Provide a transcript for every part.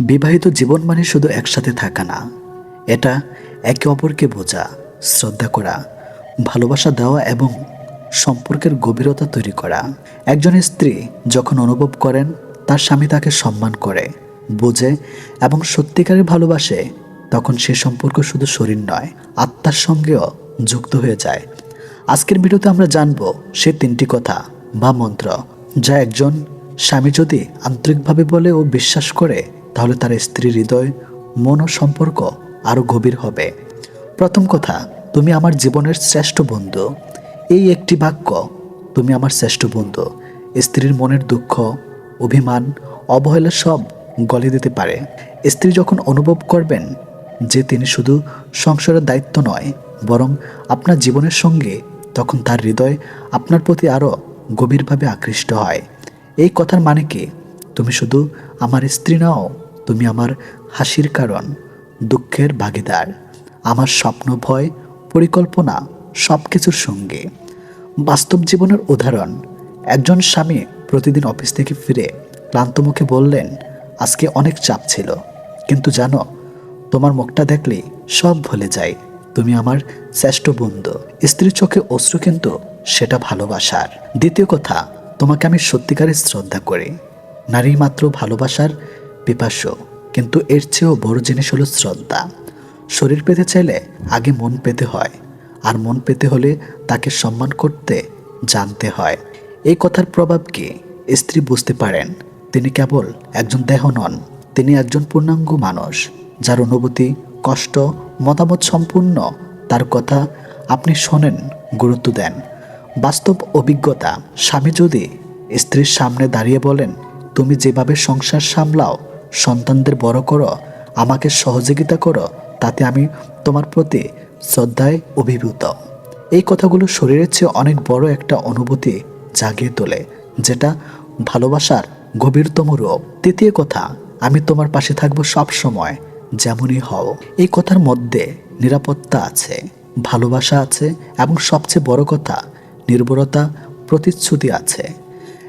বিবাহিত জীবন মানে শুধু একসাথে থাকা না। এটা একে অপরকে বোঝা, শ্রদ্ধা করা, ভালোবাসা দেওয়া এবং সম্পর্কের গভীরতা তৈরি করা। একজন স্ত্রী যখন অনুভব করেন, তার স্বামী তাকে সম্মান করে, বোঝে এবং সত্যিকারের ভালোবাসে, তখন সে সম্পর্ক শুধু শরীর নয়, আত্মার সঙ্গেও যুক্ত হয়ে যায়। আজকের ভিডিওতে আমরা জানব সে তিনটি কথা বা মন্ত্র যা একজন স্বামী যদি আন্তরিকভাবে বলে ও বিশ্বাস করে তাহলে তার স্ত্রীর হৃদয়, মন ও সম্পর্ক আরও গভীর হবে। প্রথম কথা, তুমি আমার জীবনের শ্রেষ্ঠ বন্ধু। এই একটি বাক্য, তুমি আমার শ্রেষ্ঠ বন্ধু। স্ত্রীর মনের দুঃখ, অভিমান, অবহেলা সব গলে দিতে পারে। স্ত্রী যখন অনুভব করবেন যে তিনি শুধু সংসারের দায়িত্ব নয়, বরং আপনার জীবনের সঙ্গে তখন তার হৃদয় আপনার প্রতি আরও গভীরভাবে আকৃষ্ট হয়। এই কথার মানে কি? তুমি শুধু আমার স্ত্রী নাও তুমি আমার হাসির কারণ, দুঃখের ভাগিদার। আমার স্বপ্ন, ভয়, পরিকল্পনা সব কিছুর সঙ্গে। বাস্তব জীবনের উদাহরণ, একজন স্বামী প্রতিদিন অফিস থেকে ফিরে ক্লান্ত মুখে বললেন, আজকে অনেক চাপ ছিল, কিন্তু জানো, তোমার মুখটা দেখলে সব ভুলে যায়। তুমি আমার শ্রেষ্ঠ বন্ধু। স্ত্রীর চোখে অশ্রু কিন্তু সেটা ভালোবাসার। দ্বিতীয় কথা, তোমাকে আমি সত্যিকারের শ্রদ্ধা করি। নারী মাত্র ভালোবাসার পিপাস্য কিন্তু এর চেয়েও বড় জিনিস হলো শ্রদ্ধা। শরীর পেতে চাইলে আগে মন পেতে হয়, আর মন পেতে হলে তাকে সম্মান করতে, জানতে হয়। এই কথার প্রভাব কি? স্ত্রী বুঝতে পারেন, তিনি কেবল একজন দেহ নন, তিনি একজন পূর্ণাঙ্গ মানুষ, যার অনুভূতি, কষ্ট, মতামত সম্পূর্ণ, তার কথা আপনি শোনেন, গুরুত্ব দেন। বাস্তব অভিজ্ঞতা, স্বামী যদি স্ত্রীর সামনে দাঁড়িয়ে বলেন, তুমি যেভাবে সংসার সামলাও সন্তানদের বড় করো, আমাকে সহযোগিতা করো, তাতে আমি তোমার প্রতি শ্রদ্ধায় অভিভূত। এই কথাগুলো শরীরের চেয়ে অনেক বড় একটা অনুভূতি জাগিয়ে তোলে, যেটা ভালোবাসার গভীরতম রূপ। তৃতীয় কথা, আমি তোমার পাশে থাকব সব সময় যেমনই হও। এই কথার মধ্যে নিরাপত্তা আছে, ভালোবাসা আছে, এবং সবচেয়ে বড় কথা নির্ভরতা প্রতিশ্রুতি আছে।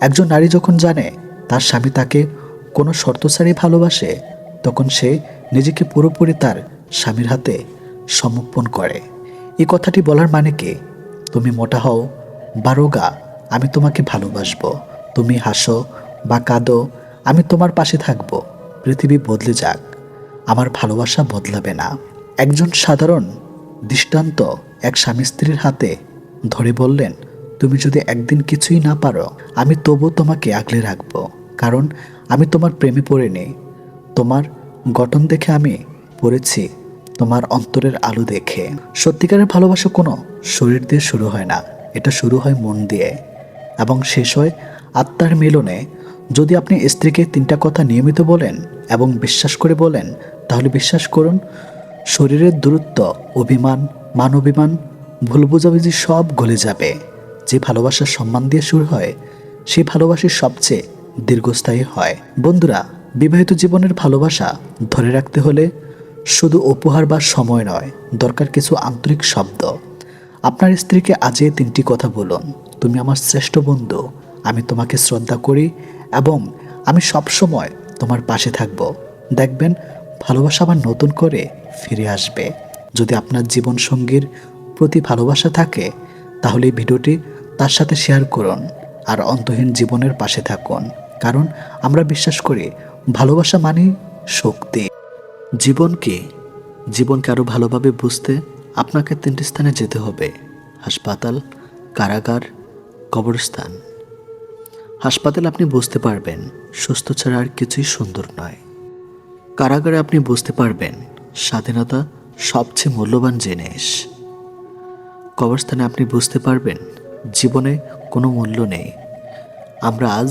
একজন নারী যখন জানে, তার স্বামী তাকে কোনো শর্ত ছাড়াই ভালোবাসে, তখন সে নিজেকে পুরোপুরি তার স্বামীর হাতে সমর্পণ করে। এই কথাটি বলার মানে কি? তুমি মোটা হও বা রোগা আমি তোমাকে ভালোবাসবো। তুমি হাসো বা কাঁদো, আমি তোমার পাশে থাকব। পৃথিবী বদলে যাক, আমার ভালোবাসা বদলাবে না। একজন সাধারণ, দৃষ্টান্ত এক স্বামী স্ত্রীর হাতে ধরে বললেন, তুমি যদি একদিন কিছুই না পারো, আমি তবু তোমাকে আগলে রাখব। কারণ আমি তোমার প্রেমে পড়ে নেই। তোমার গঠন দেখে আমি পড়েছি। তোমার অন্তরের আলো দেখে। সত্যিকারের ভালোবাসা কোনো শরীর দিয়ে শুরু হয় না। এটা শুরু হয় মন দিয়ে। এবং শেষ হয় আত্মার মিলনে। যদি আপনি স্ত্রীকে তিনটা কথা নিয়মিত বলেন এবং বিশ্বাস করে বলেন, তাহলে বিশ্বাস করুন, শরীরের দূরত্ব, অভিমান মান অভিমান ভুল বোঝাবুঝি সব গলে যাবে। যে ভালোবাসার সম্মান দিয়ে শুরু হয় সেই ভালোবাসা সবচেয়ে দীর্ঘস্থায়ী হয়। বন্ধুরা, বিবাহিত জীবনের ভালোবাসা ধরে রাখতে হলে শুধু উপহার বা সময় নয়, দরকার কিছু আন্তরিক শব্দ। আপনার স্ত্রীকে আজ এই তিনটি কথা বলুন। তুমি আমার শ্রেষ্ঠ বন্ধু, আমি তোমাকে শ্রদ্ধা করি এবং আমি সবসময় তোমার পাশে থাকব। দেখবেন, ভালোবাসা আবার নতুন করে ফিরে আসবে। যদি আপনার জীবন সঙ্গীর প্রতি ভালোবাসা থাকে, তাহলে ভিডিওটি তার সাথে শেয়ার করুন আর অন্তহীন জীবনের পাশে থাকুন। কারণ আমরা বিশ্বাস করি ভালোবাসা মানেই শক্তি। জীবনকে জীবনকে আরও ভালোভাবে বুঝতে আপনাকে তিনটি স্থানে যেতে হবে। হাসপাতাল, কারাগার, কবরস্থান। হাসপাতালে আপনি বুঝতে পারবেন, সুস্থ ছাড়া আর কিছুই সুন্দর নয়। কারাগারে আপনি বুঝতে পারবেন, স্বাধীনতা সবচেয়ে মূল্যবান জিনিস। কবরস্থানে আপনি বুঝতে পারবেন, জীবনে কোনো মূল্য নেই। আমরা আজ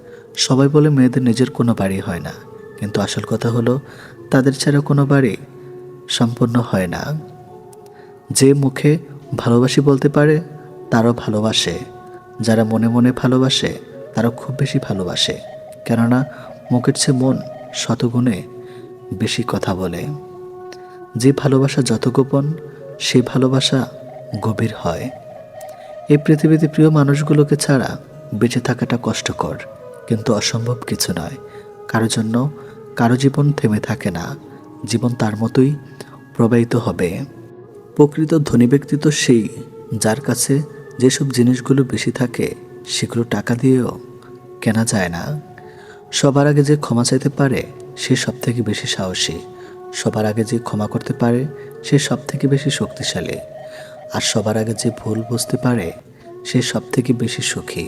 সবাই বলে মেয়েদের নিজের কোনো বাড়ি হয় না। কিন্তু আসল কথা হলো, তাদের ছাড়া কোনো বাড়ি সম্পূর্ণ হয় না। যে মুখে ভালোবাসি বলতে পারে, তারও ভালোবাসে। যারা মনে মনে ভালোবাসে তারা খুব বেশি ভালোবাসে। কেননা, মুখের চেয়ে মন শতগুণে বেশি কথা বলে। যে ভালোবাসা যত গোপন সেই ভালোবাসা গভীর হয়। এই পৃথিবীতে প্রিয় মানুষগুলোকে ছাড়া বেঁচে থাকাটা কষ্টকর। কিন্তু অসম্ভব কিছু নয়। কারও জন্য কারও জীবন থেমে থাকে না। জীবন তার মতোই প্রবাহিত হবে। প্রকৃত ধনী ব্যক্তি তো সেই যার কাছে যেসব জিনিসগুলো বেশি থাকে সেগুলো টাকা দিয়েও কেনা যায় না। সবার আগে যে ক্ষমা চাইতে পারে সে সব থেকে বেশি সাহসী। সবার আগে যে ক্ষমা করতে পারে সে সব থেকে বেশি শক্তিশালী। আর সবার আগে যে ভুল বুঝতে পারে সে সব থেকে বেশি সুখী।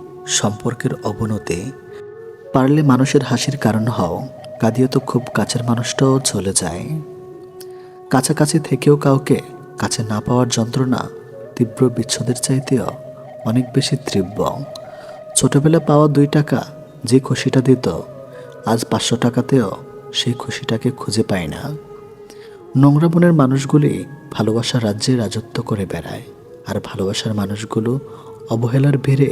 সম্পর্কের অবনতি। পারলে মানুষের হাসির কারণ হও, কাঁদিয়ে তো খুব কাছের মানুষটাও চলে যায়। কাছাকাছি থেকেও কাউকে কাছে না পাওয়ার যন্ত্রণা তীব্র বিচ্ছেদের চাইতেও অনেক বেশি তীব্র। ছোটবেলা পাওয়া দুই টাকা যে খুশিটা দিত, আজ পাঁচশো টাকাতেও সেই খুশিটাকে খুঁজে পায় না। নোংরা মনের মানুষগুলি ভালোবাসার রাজ্যে রাজত্ব করে বেড়ায়, আর ভালোবাসার মানুষগুলো অবহেলার ভিড়ে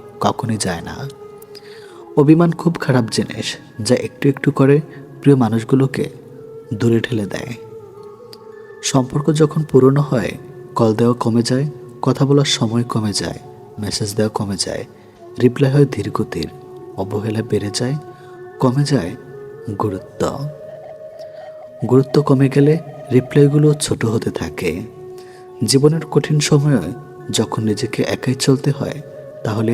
কখনই যায় না। অভিমান খুব খারাপ জিনিস যা একটু একটু করে প্রিয় মানুষগুলোকে দূরে ঠেলে দেয়। সম্পর্ক যখন পুরনো হয়, কল দেওয়া কমে যায়, কথা বলার সময় কমে যায় মেসেজ দেওয়া কমে যায় রিপ্লাই হয় ধীরগতির অবহেলা বেড়ে যায়, কমে যায় গুরুত্ব। গুরুত্ব কমে গেলে রিপ্লাইগুলো ছোট হতে থাকে। জীবনের কঠিন সময়ে যখন নিজেকে একাই চলতে হয়, তাহলে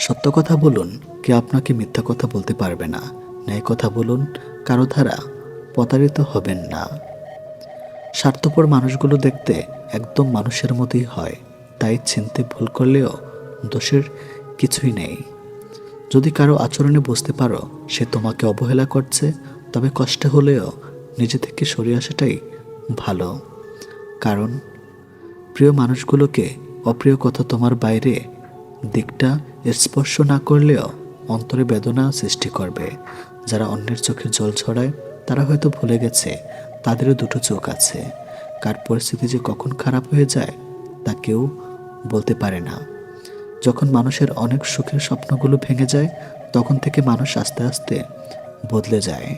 সত্য কথা বলুন কে আপনাকে মিথ্যা কথা বলতে পারবে না। ন্যায় কথা বলুন, কারও দ্বারা প্রতারিত হবেন না। স্বার্থপর মানুষগুলো দেখতে একদম মানুষের মতোই হয়। তাই চিনতে ভুল করলেও দোষের কিছুই নেই। যদি কারও আচরণে বুঝতে পারো, সে তোমাকে অবহেলা করছে, তবে কষ্ট হলেও নিজে থেকে সরে আসাটাই ভালো। কারণ, প্রিয় মানুষগুলোকে অপ্রিয় কথা তোমার বাইরে দিকটা স্পর্শ না করলেও অন্তরে বেদনা সৃষ্টি করবে। যারা অন্যের চোখে জল ছড়ায়, তারা হয়তো ভুলে গেছে, তাদেরও দুটো চোখ আছে। কার পরিস্থিতি যে কখন খারাপ হয়ে যায়, তা কেউ বলতে পারে না। যখন মানুষের অনেক সুখের স্বপ্নগুলো ভেঙে যায়, তখন থেকে মানুষ আস্তে আস্তে বদলে যায়।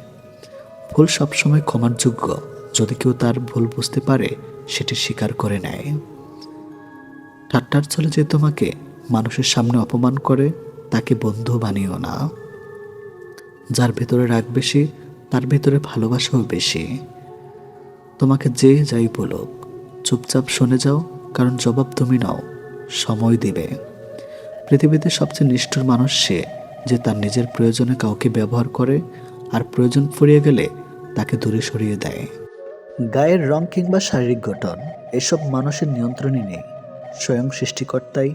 ভুল সবসময় ক্ষমার যোগ্য, যদি কেউ তার ভুল বুঝতে পারে, সেটি স্বীকার করে নেয়। ঠাট্টার চলে যে তোমাকে মানুষের সামনে অপমান করে, তাকে বন্ধু বানিও না। যার ভেতরে রাগ বেশি, তার ভেতরে ভালোবাসাও বেশি। তোমাকে যে যাই বলুক, চুপচাপ শুনে যাও, কারণ জবাব তুমি নাও, সময় দিবে। পৃথিবীতে সবচেয়ে নিষ্ঠুর মানুষ সে, যে তার নিজের প্রয়োজনে কাউকে ব্যবহার করে, আর প্রয়োজন ফুরিয়ে গেলে তাকে দূরে সরিয়ে দেয়। গায়ের রং কিংবা শারীরিক গঠন, এসব মানুষের নিয়ন্ত্রণে নেই। স্বয়ং সৃষ্টিকর্তাই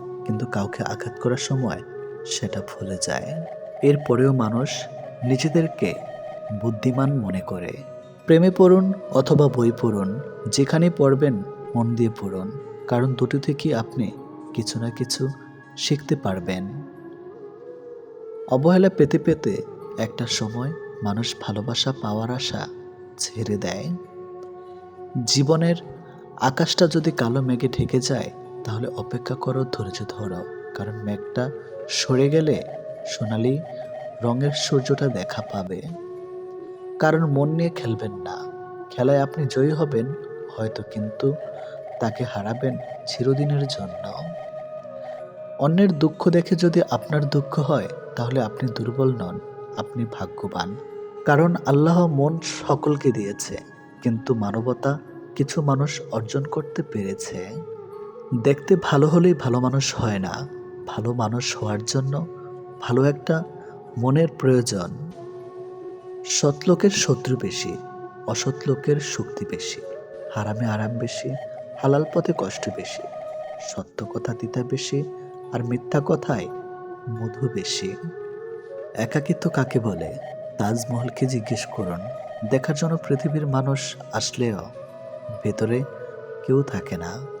কিন্তু কাউকে আঘাত করার সময় সেটা ভুলে যায়। এরপরেও মানুষ নিজেদেরকে বুদ্ধিমান মনে করে। প্রেমে পড়ুন অথবা বই পড়ুন, যেখানে পড়বেন মন দিয়ে পড়ুন, কারণ দুটো থেকে আপনি কিছু না কিছু শিখতে পারবেন। অবহেলা পেতে পেতে একটা সময় মানুষ ভালোবাসা পাওয়ার আশা ছেড়ে দেয়। জীবনের আকাশটা যদি কালো মেঘে ঢেকে যায় তাহলে অপেক্ষা করো ধৈর্য ধরো। কারণ মেঘটা সরে গেলে সোনালি রঙের সূর্যটা দেখা পাবে। কারণ মন নিয়ে খেলবেন না। খেলায় আপনি জয়ী হবেন, হয়তো কিন্তু তাকে হারাবেন চিরদিনের জন্য। অন্যের দুঃখ দেখে যদি আপনার দুঃখ হয়, তাহলে আপনি দুর্বল নন, আপনি ভাগ্যবান। কারণ আল্লাহ মন সকলকে দিয়েছে, কিন্তু মানবতা কিছু মানুষ অর্জন করতে পেরেছে। দেখতে ভালো হলেই ভালো মানুষ হয় না। ভালো মানুষ হওয়ার জন্য ভালো একটা মনের প্রয়োজন। সৎ লোকের শত্রু বেশি, অসৎ লোকের শক্তি বেশি, হারামে আরাম বেশি, হালাল পথে কষ্ট বেশি, সত্য কথা দিতে বেশি আর মিথ্যা কথায় মধু বেশি। একাকিত্ব কাকে বলে? তাজমহলকে জিজ্ঞেস করুন। দেখার জন্য পৃথিবীর মানুষ আসলেও ভেতরে কেউ থাকে না।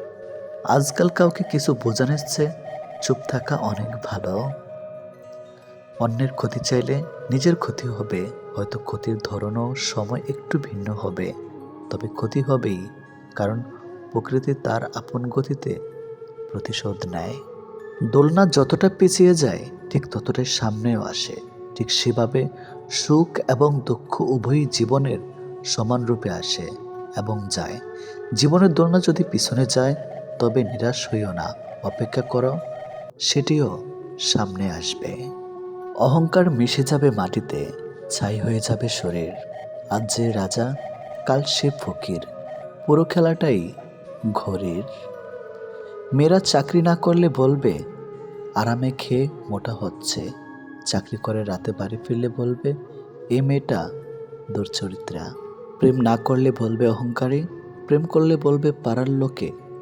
আজকাল কাউকে কিছু বোঝানোর চেয়ে চুপ থাকা অনেক ভালো। অন্যের ক্ষতি চাইলে নিজের ক্ষতি হবে, হয়তো ক্ষতির ধরনও সময় একটু ভিন্ন হবে। তবে ক্ষতি হবেই, কারণ প্রকৃতি তার আপন গতিতে প্রতিশোধ নেয়। দোলনা যতটা পিছিয়ে যায়, ঠিক ততটাই সামনেও আসে। ঠিক সেভাবে সুখ এবং দুঃখ উভয়ই জীবনের সমান রূপে আসে এবং যায়। জীবনের দোলনা যদি পিছনে যায় তবে নিরাশ হইও না, অপেক্ষা করো, সেটিও সামনে আসবে। অহংকার মিশে যাবে মাটিতে, ছাই হয়ে যাবে শরীর। আজ যে রাজা, কাল সে ফকির, পুরো খেলাটাই ঘড়ির মেয়েরা চাকরি না করলে বলবে, আরামে খেয়ে মোটা হচ্ছে। চাকরি করে রাতে বাড়ি ফিরলে বলবে, এ মেয়েটা দুর্চরিত্রা। প্রেম না করলে বলবে অহংকারী, প্রেম করলে বলবে পাড়ার লোকে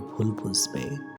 ভুল বুঝবে।